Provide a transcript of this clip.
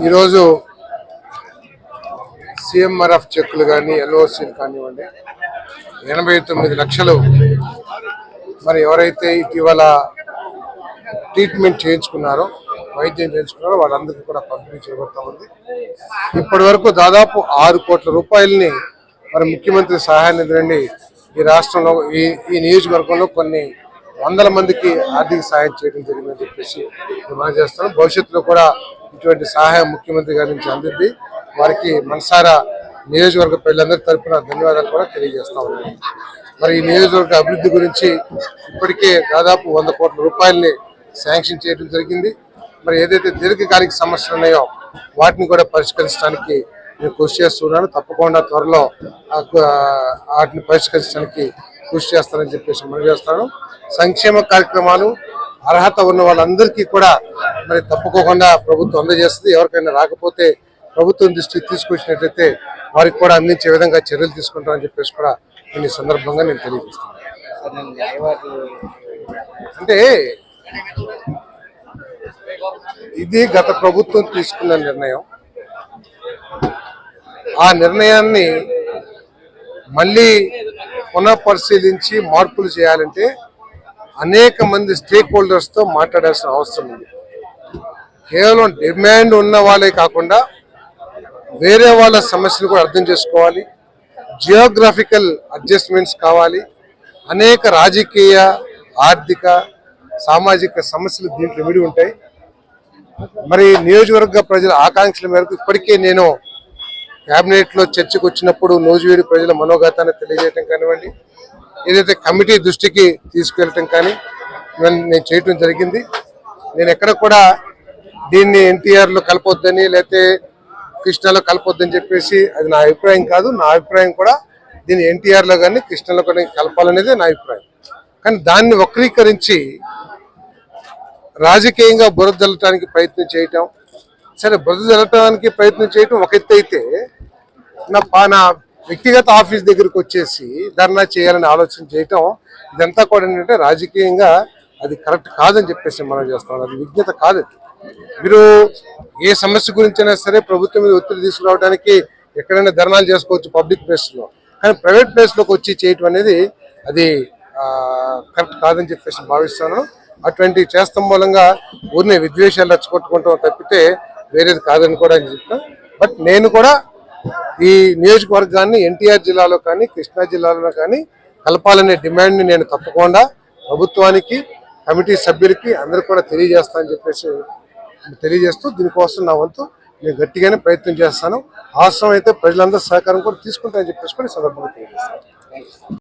ఈరోజు సిఎంఆర్ఎఫ్ చెక్కులు కానీ ఎల్ఓసీలు కానివ్వండి ఎనభై తొమ్మిది లక్షలు మరి ఎవరైతే ఇటీవల ట్రీట్మెంట్ చేయించుకున్నారో వైద్యం చేయించుకున్నారో వాళ్ళందరికీ కూడా పంపిణీ చేయబడతా ఉంది. ఇప్పటి వరకు దాదాపు ఆరు కోట్ల రూపాయలని మరి ముఖ్యమంత్రి సహాయ నిధి నుండి ఈ రాష్ట్రంలో ఈ ఈ నియోజకవర్గంలో కొన్ని వందల మందికి ఆర్థిక సహాయం చేయడం జరిగిందని చెప్పేసి మనం చేస్తాను భవిష్యత్తులో కూడా ఇటువంటి సహాయం ముఖ్యమంత్రి గారి నుంచి అందింది. వారికి మనసారా నియోజకవర్గ ప్రజలందరి తరఫున ధన్యవాదాలు కూడా తెలియజేస్తా ఉన్నాను మరి ఈ నియోజకవర్గ అభివృద్ధి గురించి ఇప్పటికే దాదాపు వంద కోట్ల రూపాయల్ని శాంక్షన్ చేయడం జరిగింది. మరి ఏదైతే దీర్ఘకాలిక సమస్యలు ఉన్నాయో వాటిని కూడా పరిష్కరించడానికి నేను కృషి చేస్తున్నాను. తప్పకుండా త్వరలో ఆ వాటిని పరిష్కరించడానికి కృషి చేస్తానని చెప్పేసి మనం చేస్తాను. సంక్షేమ కార్యక్రమాలు అర్హత ఉన్న వాళ్ళందరికీ కూడా మరి తప్పుకోకుండా ప్రభుత్వం అందజేస్తుంది. ఎవరికైనా రాకపోతే ప్రభుత్వం దృష్టికి తీసుకొచ్చినట్లయితే వారికి కూడా అందించే విధంగా చర్యలు తీసుకుంటామని చెప్పేసి కూడా నేను ఈ సందర్భంగా నేను తెలియజేస్తాను అంటే ఇది గత ప్రభుత్వం తీసుకున్న నిర్ణయం. ఆ నిర్ణయాన్ని మళ్ళీ పునఃపరిశీలించి మార్పులు చేయాలంటే అనేక మంది స్టేక్ హోల్డర్స్తో మాట్లాడాల్సిన అవసరం ఉంది. కేవలం డిమాండ్ ఉన్న వాళ్ళే కాకుండా వేరే వాళ్ళ సమస్యలు కూడా అర్థం చేసుకోవాలి. జియోగ్రాఫికల్ అడ్జస్ట్మెంట్స్ కావాలి. అనేక రాజకీయ ఆర్థిక సామాజిక సమస్యలు దీంట్లో విడి ఉంటాయి. మరి నియోజకవర్గ ప్రజల ఆకాంక్షల మేరకు ఇప్పటికే నేను క్యాబినెట్లో చర్చకు వచ్చినప్పుడు నూజివీడి ప్రజల మనోగతాన్ని తెలియజేయటం కానివ్వండి ఏదైతే కమిటీ దృష్టికి తీసుకెళ్ళటం కానీ నేను చేయటం జరిగింది. నేను ఎక్కడ కూడా దీన్ని ఎన్టీఆర్లో కలపొద్దని లేకపోతే కృష్ణలో కలపొద్దని చెప్పేసి అది నా అభిప్రాయం కాదు. నా అభిప్రాయం కూడా దీన్ని ఎన్టీఆర్లో కానీ కృష్ణలో కానీ కలపాలనేది నా అభిప్రాయం. కానీ దాన్ని వక్రీకరించి రాజకీయంగా బురద ప్రయత్నం చేయటం సరే బురద జల్లటానికి ప్రయత్నం చేయటం ఒక ఎత్తు అయితే నా పా- నా వ్యక్తిగత ఆఫీస్ దగ్గరికి వచ్చేసి ధర్నా చేయాలని ఆలోచన చేయటం ఇదంతా కూడా ఏంటంటే రాజకీయంగా అది కరెక్ట్ కాదని చెప్పేసి మనం చేస్తాం. అది విజ్ఞత కాదు మీరు ఏ సమస్య గురించైనా సరే ప్రభుత్వం మీద ఒత్తిడి తీసుకురావడానికి ఎక్కడైనా ధర్నాలు చేసుకోవచ్చు పబ్లిక్ ప్లేస్లో. కానీ ప్రైవేట్ ప్లేస్లోకి వచ్చి చేయటం అనేది అది కరెక్ట్ కాదని చెప్పేసి భావిస్తాను. అటువంటి చేస్తాం మూలంగా ఊరిని విద్వేషాలు రచ్చగొట్టుకుంటాం తప్పితే వేరేది కాదని కూడా చెప్తాను బట్ నేను కూడా ఈ నియోజకవర్గాన్ని ఎన్టీఆర్ జిల్లాలో కానీ కృష్ణా జిల్లాలో కానీ కలపాలనే డిమాండ్ని నేను తప్పకుండా ప్రభుత్వానికి కమిటీ సభ్యులకి అందరూ కూడా తెలియజేస్తానని చెప్పేసి తెలియజేస్తూ దీనికోసం నా వంతు నేను గట్టిగానే ప్రయత్నం చేస్తాను. అవసరం అయితే ప్రజలందరూ సహకారం కూడా తీసుకుంటానని చెప్పేసి కూడా సందర్భంగా తెలియజేస్తాను.